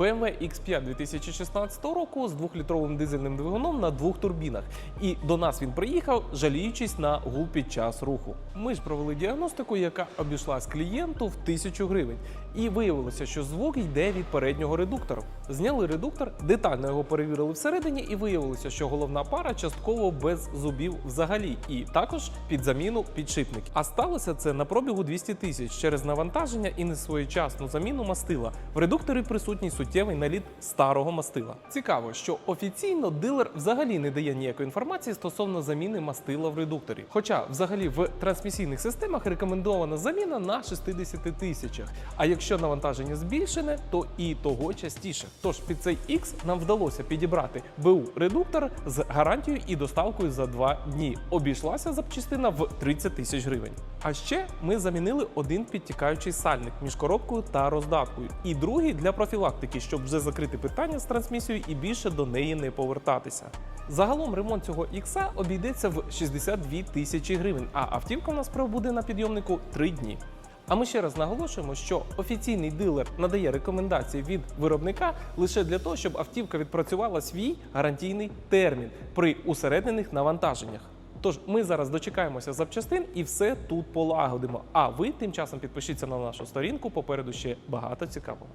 BMW X5 2016 року з двохлітровим дизельним двигуном на двох турбінах. І до нас він приїхав, жаліючись на гул під час руху. Ми ж провели діагностику, яка обійшлась клієнту в тисячу гривень. І виявилося, що звук йде від переднього редуктора. Зняли редуктор, детально його перевірили всередині, і виявилося, що головна пара частково без зубів взагалі, і також під заміну підшипників. А сталося це на пробігу 200 тисяч через навантаження і несвоєчасну заміну мастила. В редукторі присутній суттєвий наліт старого мастила. Цікаво, що офіційно дилер взагалі не дає ніякої інформації стосовно заміни мастила в редукторі. Хоча, взагалі, в трансмісійних системах рекомендована заміна на 60 тисячах. А якщо навантаження збільшене, то і того частіше. Тож під цей X нам вдалося підібрати БУ редуктор з гарантією і доставкою за 2 дні. Обійшлася запчастина в 30 тисяч гривень. А ще ми замінили один підтікаючий сальник між коробкою та роздаткою, і другий для профілактики, щоб вже закрити питання з трансмісією і більше до неї не повертатися. Загалом ремонт цього X обійдеться в 62 тисячі гривень, а автівка у нас пробуде на підйомнику 3 дні. А ми ще раз наголошуємо, що офіційний дилер надає рекомендації від виробника лише для того, щоб автівка відпрацювала свій гарантійний термін при усереднених навантаженнях. Тож ми зараз дочекаємося запчастин і все тут полагодимо. А ви тим часом підпишіться на нашу сторінку. Попереду ще багато цікавого.